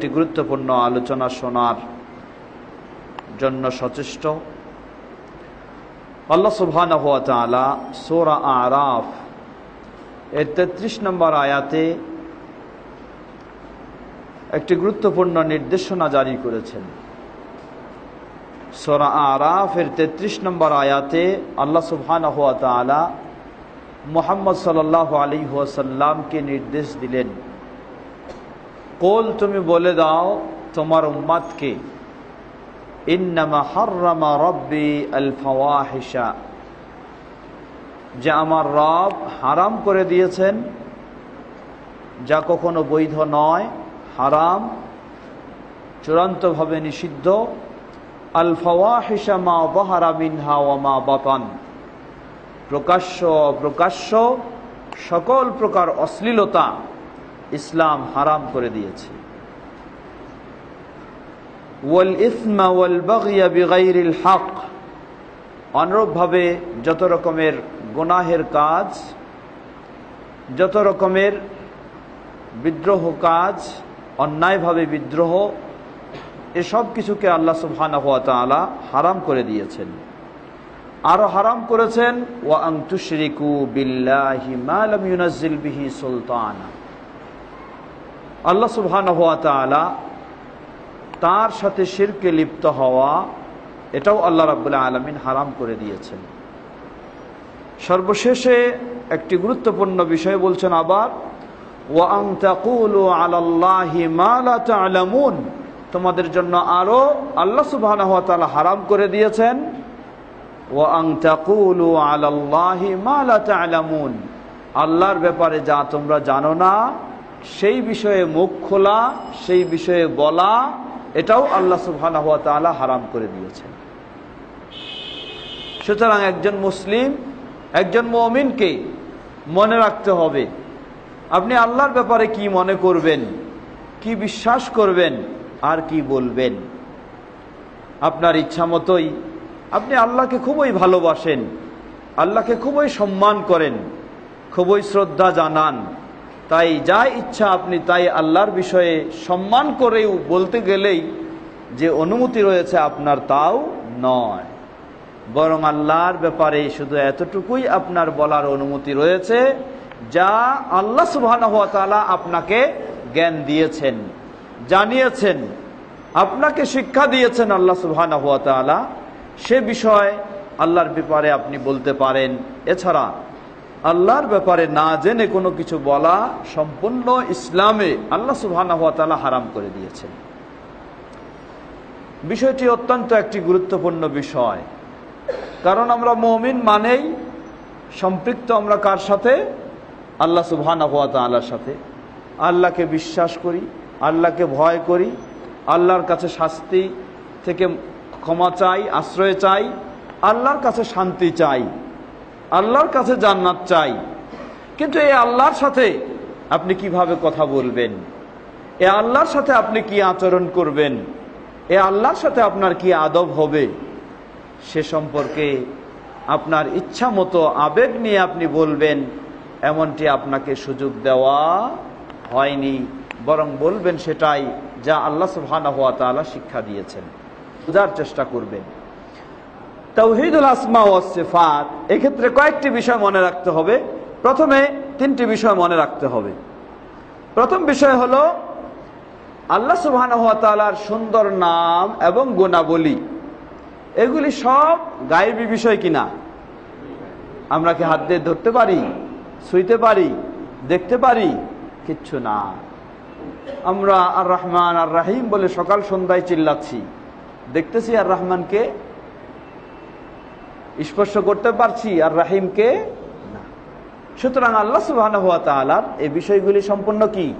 একটি গুরুত্বপূর্ণ আলোচনা শোনার জন্য সচেষ্ট। আল্লাহ সুবহান হাত সোরা আরাফ এর তেত্রিশ নম্বর আয়াতে একটি গুরুত্বপূর্ণ নির্দেশনা জারি করেছেন। সোরা আরাফ এর তেত্রিশ নম্বর আয়াতে আল্লাহ তালা মোহাম্মদ সাল্লাহ আলী ওয়াসাল্লামকে নির্দেশ দিলেন। কোল, তুমি বলে দাও, তোমার উম্মাদকে ইন্নামা যে আমার রব হারাম করে দিয়েছেন, যা কখনো বৈধ নয়, হারাম, চূড়ান্তভাবে নিষিদ্ধ। আল ফাওয়াহিশা মা বাহারা মিনহা ওয়ামা বাতান। প্রকাশ্য অপ্রকাশ্য সকল প্রকার অশ্লীলতা ইসলাম হারাম করে দিয়েছে। ওয়াল ইসমা ওয়াল অনুরূপভাবে যত রকমের গুনাহের কাজ, যত রকমের বিদ্রোহ কাজ, অন্যায়ভাবে বিদ্রোহ, এসব কিছুকে আল্লাহ সুবহানাহু ওয়া তাআলা হারাম করে দিয়েছেন। আরও হারাম করেছেন, ওয়া আং তুশরিকু বিল্লাহি মা লাম ইউনাজ্জিল বিহি সুলতানা। আল্লাহ সুবহানাহু ওয়া তাআলা তার সাথে শিরকে লিপ্ত হওয়া, এটাও আল্লাহ রাব্বুল আলামিন হারাম করে দিয়েছেন। সর্বশেষে একটি গুরুত্বপূর্ণ বিষয় বলছেন আবার তোমাদের জন্য আরও আল্লাহ তাআলা হারাম করে দিয়েছেন আল্লাহর ব্যাপারে যা তোমরা জানো না সেই বিষয়ে মুখ খোলা, সেই বিষয়ে বলা, এটাও আল্লাহ সুবহানাহু ওয়া তাআলা হারাম করে দিয়েছেন। সুতরাং একজন মুসলিম, একজন মমিনকে মনে রাখতে হবে, আপনি আল্লাহর ব্যাপারে কি মনে করবেন, কি বিশ্বাস করবেন, আর কি বলবেন? আপনার ইচ্ছা মতোই, আপনি আল্লাহকে খুবই ভালোবাসেন, আল্লাহকে খুবই সম্মান করেন, খুবই শ্রদ্ধা জানান তাই যা ইচ্ছা আপনি তাই আল্লাহর বিষয়ে সম্মান করেও বলতে গেলেই যে অনুমতি রয়েছে আপনার তাও নয়। বরং আল্লাহর ব্যাপারে শুধু এতটুকুই আপনার বলার অনুমতি রয়েছে, যা আল্লাহ সুবাহ আপনাকে জ্ঞান দিয়েছেন, জানিয়েছেন, আপনাকে শিক্ষা দিয়েছেন আল্লাহ সুবাহ সে বিষয় আল্লাহর ব্যাপারে আপনি বলতে পারেন। এছাড়া আল্লাহর ব্যাপারে না জেনে কোনো কিছু বলা সম্পূর্ণ ইসলামে আল্লাহ সুবাহ হারাম করে দিয়েছেন। বিষয়টি অত্যন্ত একটি গুরুত্বপূর্ণ বিষয়। কারণ আমরা মমিন মানেই সম্পৃক্ত আমরা কার সাথে? আল্লাহ আল্লাহর সাথে। আল্লাহকে বিশ্বাস করি, আল্লাহকে ভয় করি, আল্লাহর কাছে শাস্তি থেকে ক্ষমা চাই, আশ্রয় চাই, আল্লাহর কাছে শান্তি চাই। আল্লাহর কাছে জান্নাত চাই। কিন্তু এই আল্লাহর সাথে আপনি কীভাবে কথা বলবেন? এ আল্লাহর সাথে আপনি কি আচরণ করবেন? এ আল্লাহর সাথে আপনার কি আদব হবে? সে সম্পর্কে আপনার ইচ্ছা মতো আবেগ নিয়ে আপনি বলবেন। এমনটি আপনাকে সুযোগ দেওয়া হয়নি, বরং বলবেন সেটাই যা আল্লাহ সুবহানাহু ওয়া তাআলা শিক্ষা দিয়েছেন। বোঝার চেষ্টা করবেন। তৌহিদুল আসমা ও সিফাত। এক্ষেত্রে কয়েকটি বিষয় মনে রাখতে হবে। প্রথমে তিনটি বিষয় মনে রাখতে হবে। প্রথম বিষয় হলো, আল্লাহ ওয়া সুন্দর নাম এবং গুণাবলী। এগুলি সব গায়েবী বিষয় কিনা? আমরা কি হাত দিয়ে ধরতে পারি? শুইতে পারি? দেখতে পারি? কিচ্ছু না। আমরা আর রহমান আর রাহিম বলে সকাল সন্ধ্যায় চিল্লাচ্ছি। দেখতেছি আর রহমানকে স্পর্শ করতে পারছি আর রাহিমকে না। সুতরাং আল্লাহ সুবাহ এই বিষয়গুলি সম্পূর্ণ কি?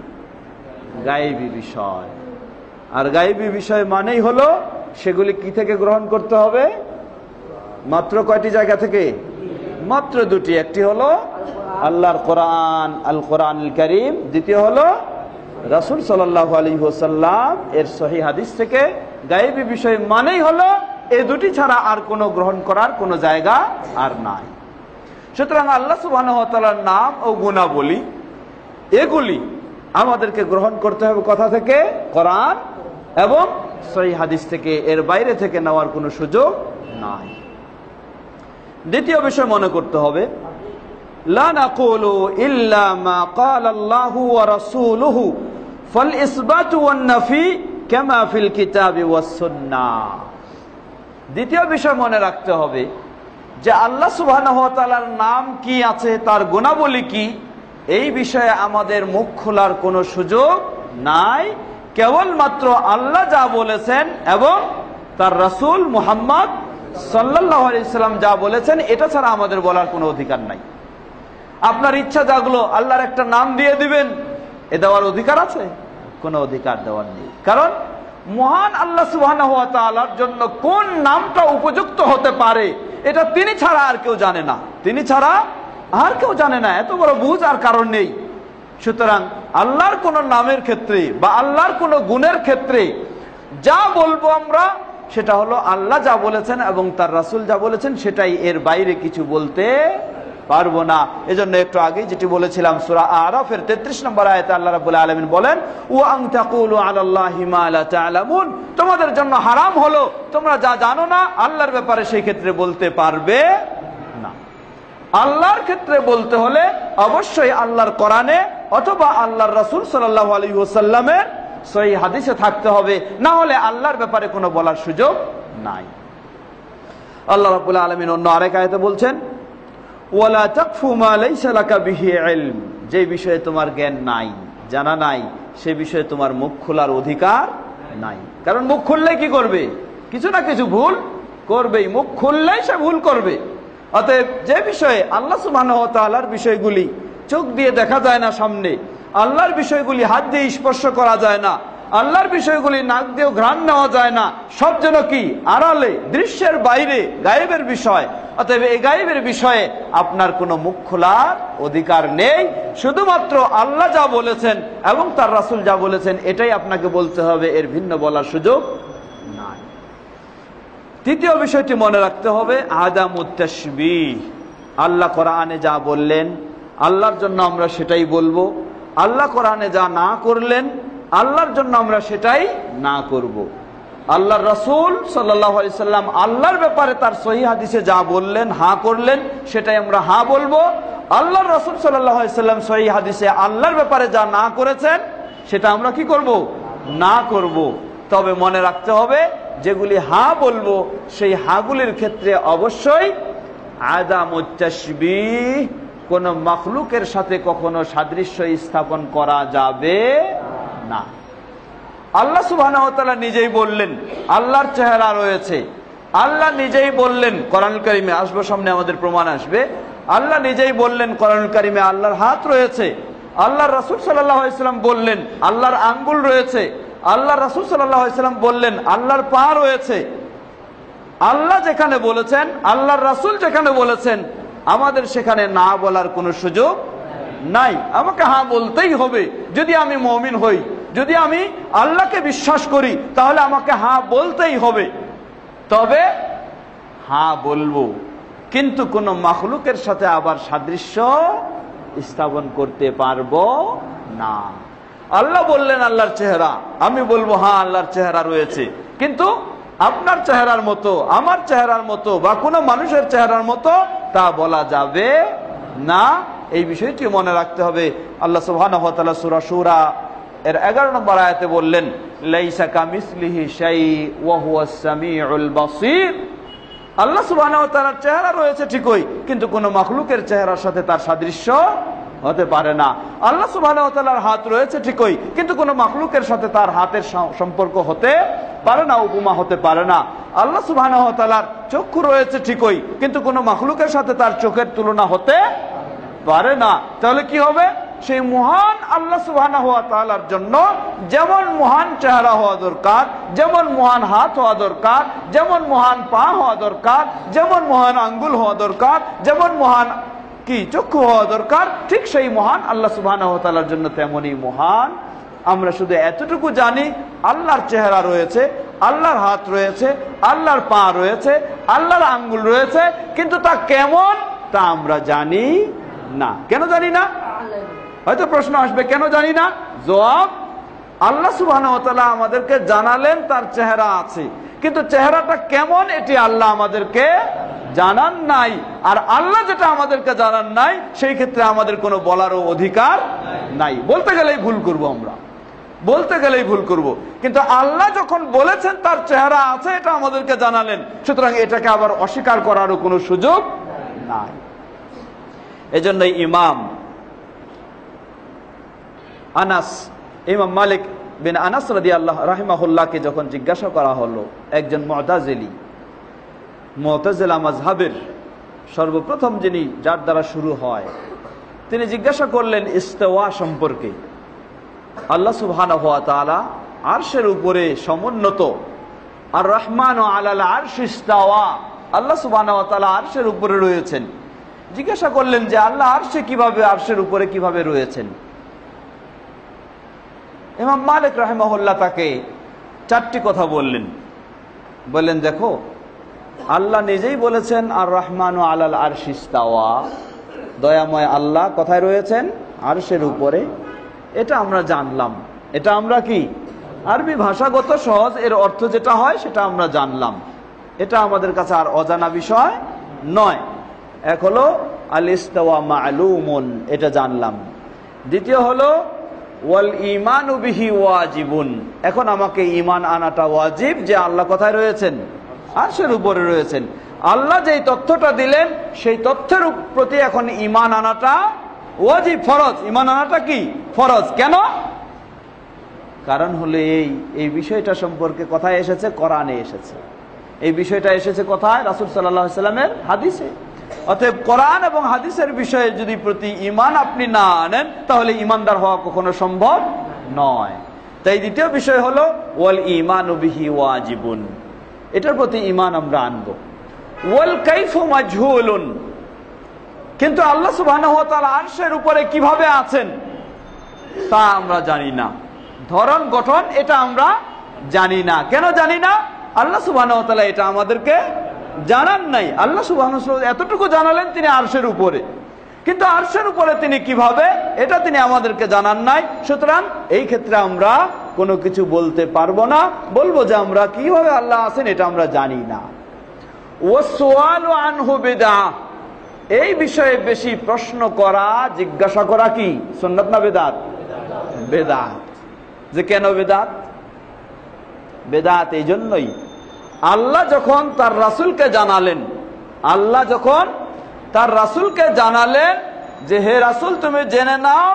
গায়েবী বিষয়। আর গায়েবী বিষয় মানেই হলো সেগুলি কি থেকে গ্রহণ করতে হবে? মাত্র কয়টি জায়গা থেকে? মাত্র দুটি। একটি হলো আল্লাহর কোরআন, আল কোরআন করিম। দ্বিতীয় হলো রাসুল সাল্লাহ আলী হোসাল্লাম এর সহি হাদিস থেকে গায়েবী বিষয় মানেই হলো এ দুটি ছাড়া আর কোনো গ্রহণ করার কোনো জায়গা আর নাই। সুতরাং আল্লাহ সুবাহ নাম ও গুণাবলী, এগুলি আমাদেরকে গ্রহণ করতে হবে কথা থেকে? কোরআন এবং সহি হাদিস থেকে। এর বাইরে থেকে নেওয়ার কোনো সুযোগ নাই। দ্বিতীয় বিষয় মনে করতে হবে ফল ইসবাত কেমা ফিল কিতাবি ওয়াস সুন্নাহ। দ্বিতীয় বিষয় মনে রাখতে হবে যে আল্লাহ সুবাহর নাম কি আছে, তার গুণাবলী কি, এই বিষয়ে আমাদের মুখ খোলার কোনো সুযোগ নাই। কেবলমাত্র আল্লাহ যা বলেছেন এবং তার রসুল মুহাম্মদ সাল্লাহ ইসলাম যা বলেছেন, এটা ছাড়া আমাদের বলার কোনো অধিকার নাই। আপনার ইচ্ছা জাগলো, আল্লাহর একটা নাম দিয়ে দিবেন, এ দেওয়ার অধিকার আছে? কোনো অধিকার দেওয়ার নেই। কারণ মহান আল্লাহ সুবাহর জন্য কোন নামটা উপযুক্ত হতে পারে, এটা তিনি ছাড়া আর কেউ জানে না। তিনি ছাড়া আর কেউ জানে না, এত বড় বুঝ আর কারণ নেই। সুতরাং আল্লাহর কোন নামের ক্ষেত্রে বা আল্লাহর কোন গুণের ক্ষেত্রে যা বলব আমরা, সেটা হলো আল্লাহ যা বলেছেন এবং তার রাসুল যা বলেছেন, সেটাই এর বাইরে কিছু বলতে পারব না। এজন্য একটু আগে যেটি বলেছিলাম, সুরা আরফের তেত্রিশ নম্বর আয়তে আল্লাহ রাবুল আলমিন বলেন ও আং তাকুল আলাল্লাহিমালামুন তোমাদের জন্য হারাম হলো, তোমরা যা জানো না, আল্লাহর ব্যাপারে সেই ক্ষেত্রে বলতে পারবে না। আল্লাহর ক্ষেত্রে বলতে হলে অবশ্যই আল্লাহর কোরআনে অথবা আল্লাহর রসুল সাল্লাহ আলী ওসাল্লামের সই হাদিসে থাকতে হবে। না হলে আল্লাহর ব্যাপারে কোনো বলার সুযোগ নাই। আল্লাহ রাবুল আলমিন অন্য আরেক আয়তে বলছেন ওয়ালা তাকফু মা লাইসা লাকা বিহি ইলম। যে বিষয়ে তোমার জ্ঞান নাই, জানা নাই, সে বিষয়ে তোমার মুখ খোলার অধিকার নাই। কারণ মুখ খুললে কি করবে? কিছু না কিছু ভুল করবেই। মুখ খুললেই সে ভুল করবে। অতএব যে বিষয়ে আল্লাহ ওয়া বিষয়গুলি চোখ দিয়ে দেখা যায় না সামনে, আল্লাহর বিষয়গুলি হাত দিয়ে স্পর্শ করা যায় না, আল্লাহর বিষয়গুলি নাক দিয়েও ঘ্রাণ নেওয়া যায় না, সব যেন কি আড়ালে, দৃশ্যের বাইরে, গায়েবের বিষয় অতএব এই গায়েবের বিষয়ে আপনার কোনো মুখ খোলার অধিকার নেই। শুধুমাত্র আল্লাহ যা বলেছেন এবং তার রাসুল যা বলেছেন, এটাই আপনাকে বলতে হবে। এর ভিন্ন বলার সুযোগ নাই। তৃতীয় বিষয়টি মনে রাখতে হবে আদাম উত্তাসবি আল্লাহ কোরআনে যা বললেন, আল্লাহর জন্য আমরা সেটাই বলব। আল্লাহ কোরআনে যা না করলেন, আল্লাহর জন্য আমরা সেটাই না করব। আল্লাহর রসুল সাল্লাম আল্লাহর ব্যাপারে তার সহি হাদিসে যা বললেন, হা করলেন, সেটাই আমরা হা বলব। আল্লাহর রসুল সাল্লাম সহি হাদিসে আল্লাহর ব্যাপারে যা না করেছেন, সেটা আমরা কি করব? না করব। তবে মনে রাখতে হবে, যেগুলি হা বলব, সেই হাগুলির ক্ষেত্রে অবশ্যই আদাম কোন মখলুকের সাথে কখনো সাদৃশ্য স্থাপন করা যাবে না। আল্লাহ সুবাহ নিজেই বললেন, আল্লাহর চেহারা রয়েছে। আল্লাহ নিজেই বললেন কোরআন কারিমে আসব, সামনে আমাদের প্রমাণ আসবে। আল্লাহ নিজেই বললেন কোরআন কারিমে আল্লাহর হাত রয়েছে। আল্লাহ রসুল সাল্লাম বললেন, আল্লাহর আঙ্গুল রয়েছে। আল্লাহ রসুল সাল্লাম বললেন, আল্লাহর পা রয়েছে। আল্লাহ যেখানে বলেছেন, আল্লাহর রাসুল যেখানে বলেছেন, আমাদের সেখানে না বলার কোনো সুযোগ নাই। আমাকে হ্যাঁ বলতেই হবে। যদি আমি মমিন হই যদি আমি আল্লাহকে বিশ্বাস করি, তাহলে আমাকে হ্যাঁ বলতেই হবে। তবে হ্যাঁ বলব, কিন্তু কোন মখলুকের সাথে আবার সাদৃশ্য স্থাপন করতে পারব না। আল্লাহ বললেন, আল্লাহর চেহারা। আমি বলব হ্যাঁ আল্লাহর চেহারা রয়েছে। কিন্তু আপনার চেহারার মতো, আমার চেহারার মতো বা কোনো মানুষের চেহারার মতো তা বলা যাবে না। এই বিষয়টি মনে রাখতে হবে। আল্লাহ সুবহান সুরা সুরা এর এগারো নম্বর আয়াতে বললেন, লাইসা কামিসলিহি শাই ওয়াহুয়াস সামিউল বাসীর। আল্লাহ ওয়া তাআলার চেহারা রয়েছে ঠিকই, কিন্তু কোন মাখলুকের চেহারার সাথে তার সাদৃশ্য হতে পারে না। আল্লাহ ওয়া হাত রয়েছে ঠিকই, কিন্তু কোন মাখলুকের সাথে তার হাতের সম্পর্ক হতে পারে না, উপমা হতে পারে না। আল্লাহ ওয়া চক্ষু রয়েছে ঠিকই, কিন্তু কোন মাখলুকের সাথে তার চোখের তুলনা হতে পারে না। তাহলে কি হবে? সেই মহান আল্লাহ সুবাহর জন্য যেমন মহান চেহারা হওয়া দরকার, যেমন মহান হাত হওয়া দরকার, যেমন মহান পা হওয়া দরকার, যেমন মহান আঙ্গুল হওয়া দরকার, যেমন মহান কি, চক্ষু হওয়া দরকার, ঠিক সেই মহান আল্লাহ সুবাহর জন্য তেমনই মহান। আমরা শুধু এতটুকু জানি, আল্লাহর চেহারা রয়েছে, আল্লাহর হাত রয়েছে, আল্লাহর পা রয়েছে, আল্লাহর আঙ্গুল রয়েছে, কিন্তু তা কেমন তা আমরা জানি না। কেন জানি না? হয়তো প্রশ্ন আসবে, কেন জানি না? জবাব, আল্লাহ সুবাহ আমাদেরকে জানালেন, তার চেহারা আছে। কিন্তু চেহারাটা কেমন, এটি আল্লাহ আমাদেরকে জানান নাই। আর আল্লাহ যেটা আমাদেরকে জানান নাই, সেই ক্ষেত্রে আমাদের কোনো বলারও অধিকার নাই। বলতে গেলেই ভুল করব আমরা। বলতে গেলেই ভুল করব। কিন্তু আল্লাহ যখন বলেছেন, তার চেহারা আছে, এটা আমাদেরকে জানালেন। সুতরাং এটাকে আবার অস্বীকার করারও কোনো সুযোগ নাই। এজন্য ইমাম আনাস, ইমাম মালিক বিন আনাস রাদি আল্লাহ রাহিমাহুল্লাহকে যখন জিজ্ঞাসা করা হলো, একজন মতাজেলি, মতাজেলা মাজহাবের সর্বপ্রথম যিনি যার দ্বারা শুরু হয়, তিনি জিজ্ঞাসা করলেন ইস্তেওয়া সম্পর্কে। আল্লাহ সুবহান হওয়া তালা আরশের উপরে সমুন্নত আর রহমান ও আলাল আরশ ইস্তাওয়া। আল্লাহ সুবহান তালা আরশের উপরে রয়েছেন। জিজ্ঞাসা করলেন যে আল্লাহ আরশে কীভাবে, আরশের উপরে কীভাবে রয়েছেন? ইমাম মালিক রাহেমহল্লা তাকে চারটি কথা বললেন। বললেন, দেখো, আল্লাহ নিজেই বলেছেন আর রহমান ও আলাল আর শিস্তাওয়া দয়াময় আল্লাহ কথায় রয়েছেন? আরশের উপরে। এটা আমরা জানলাম। এটা আমরা কি? আরবি ভাষাগত সহজ, এর অর্থ যেটা হয়, সেটা আমরা জানলাম। এটা আমাদের কাছে আর অজানা বিষয় নয়। এক হলো আল ইস্তাওয়া মালুমন, এটা জানলাম। দ্বিতীয় হলো ওয়াল ইমান বিহি ওয়াজিবুন। এখন আমাকে ইমান আনাটা ওয়াজিব যে আল্লাহ কোথায় রয়েছেন? আরশের উপরে রয়েছেন। আল্লাহ যেই তথ্যটা দিলেন, সেই তথ্যের প্রতি এখন ইমান আনাটা ওয়াজিব, ফরজ। ইমান আনাটা কি? ফরজ। কেন? কারণ হলো এই এই বিষয়টা সম্পর্কে কথায় এসেছে, কোরআনে এসেছে। এই বিষয়টা এসেছে কোথায়? রাসুল সাল্লাহ সাল্লামের হাদিসে। অতএব কোরআন এবং হাদিসের বিষয়ে যদি প্রতি ইমান আপনি না আনেন, তাহলে ইমানদার হওয়া কখনো সম্ভব নয়। তাই দ্বিতীয় বিষয় হলো, ওয়াল ইমান বিহি ওয়াজিবুন। এটার প্রতি ইমান আমরা আনব। ওয়াল কাইফু মাজহুলুন। কিন্তু আল্লাহ সুবহানাহু ওয়া তাআলা আরশের উপরে কীভাবে আছেন, তা আমরা জানি না। ধরন গঠন এটা আমরা জানি না। কেন জানি না? আল্লাহ সুবহানাহু ওয়া তাআলা এটা আমাদেরকে জানান নাই। আল্লাহ সুবাহ এতটুকু জানালেন তিনি আরশের উপরে। কিন্তু আরশের উপরে তিনি কীভাবে? এটা তিনি আমাদেরকে জানান নাই। সুতরাং এই ক্ষেত্রে আমরা কোনো কিছু বলতে পারব না। বলব যে আমরা কীভাবে আল্লাহ আছেন এটা আমরা জানি না। এই বিষয়ে বেশি প্রশ্ন করা, জিজ্ঞাসা করা কি? সন্ন্যত না বেদাত? বেদাত। যে কেন বেদাত? বেদাত এই জন্যই আল্লাহ যখন তার রাসুলকে জানালেন, আল্লাহ যখন তার রাসুলকে জানালেন যে, হে রাসুল, তুমি জেনে নাও,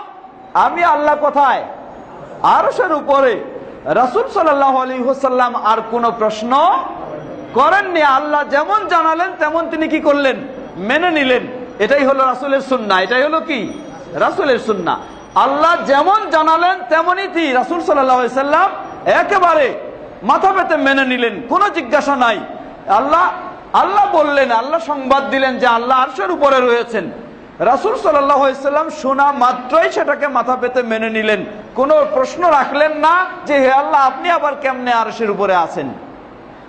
আমি আল্লাহ কোথায়? আরসের উপরে রাসুল সাল্লাহ আলী হুসাল্লাম আর কোনো প্রশ্ন করেননি। আল্লাহ যেমন জানালেন, তেমন তিনি কি করলেন? মেনে নিলেন। এটাই হলো রাসুলের সুন্না এটাই হলো কি? রাসুলের সুন্না আল্লাহ যেমন জানালেন, তেমনই কি রাসুল সাল্লাহ সাল্লাম একেবারে মাথা পেতে মেনে নিলেন, কোনো জিজ্ঞাসা নাই। আল্লাহ আল্লাহ বললেন, আল্লাহ সংবাদ দিলেন যে আল্লাহ আরশের উপরে রয়েছেন। রাসুল সাল্লাম শোনা মাত্রই সেটাকে মাথা পেতে মেনে নিলেন। কোনো প্রশ্ন রাখলেন না যে, হে আল্লাহ, আপনি আবার কেমনে আরশের উপরে আছেন?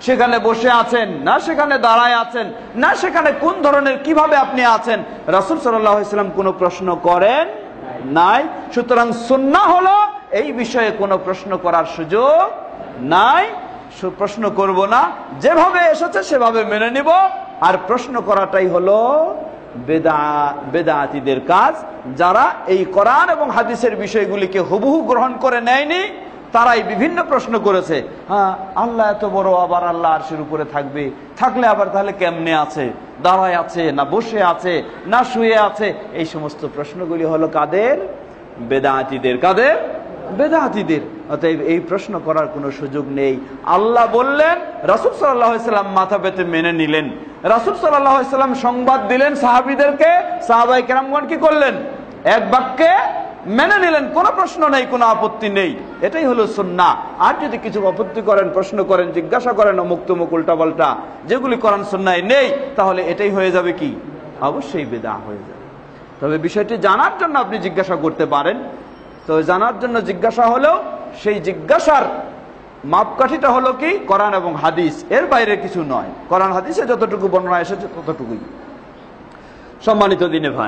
সেখানে বসে আছেন, না সেখানে দাঁড়ায় আছেন, না সেখানে কোন ধরনের, কীভাবে আপনি আছেন? রাসুল সাল্লাম কোনো প্রশ্ন করেন নাই। সুতরাং সুন্না হলো এই বিষয়ে কোনো প্রশ্ন করার সুযোগ নাই প্রশ্ন করব না। যেভাবে এসেছে, সেভাবে মেনে নিব। আর প্রশ্ন করাটাই হলো বেদা বেদাতিদের কাজ। যারা এই কোরআন এবং হাদিসের বিষয়গুলিকে হুবহু গ্রহণ করে নেয়নি, তারাই বিভিন্ন প্রশ্ন করেছে। হ্যাঁ আল্লাহ এত বড়, আবার আল্লাহ আরশের উপরে থাকবে। থাকলে আবার তাহলে কেমনে আছে? দাঁড়ায় আছে, না বসে আছে, না শুয়ে আছে? এই সমস্ত প্রশ্নগুলি হলো কাদের? বেদাতিদের কাদের? বেদাতিদের। অতএব এই প্রশ্ন করার কোনো সুযোগ নেই। আল্লাহ বললেন, রাসুল সাল্লাম মাথা পেতে মেনে নিলেন। রাসুল সাল্লাম সংবাদ দিলেন সাহাবিদেরকে। সাহাবাই কেরামগণ কি করলেন? এক বাক্যে মেনে নিলেন, কোনো প্রশ্ন নেই, কোনো আপত্তি নেই। এটাই হলো সুন্না আর যদি কিছু আপত্তি করেন, প্রশ্ন করেন, জিজ্ঞাসা করেন, অমুক তমুক উল্টা পাল্টা যেগুলি করেন সুন্নায় নেই, তাহলে এটাই হয়ে যাবে কি? অবশ্যই বেদা হয়ে যাবে। তবে বিষয়টি জানার জন্য আপনি জিজ্ঞাসা করতে পারেন। তো জানার জন্য জিজ্ঞাসা হলেও সেই জিজ্ঞাসার মাপকাঠিটা হলো কি? কোরআন এবং হাদিস। এর বাইরে কিছু নয়। কোরআন, হাদিসে যতটুকু বর্ণনা এসেছে ততটুকুই। সম্মানিত দিনে ভাই।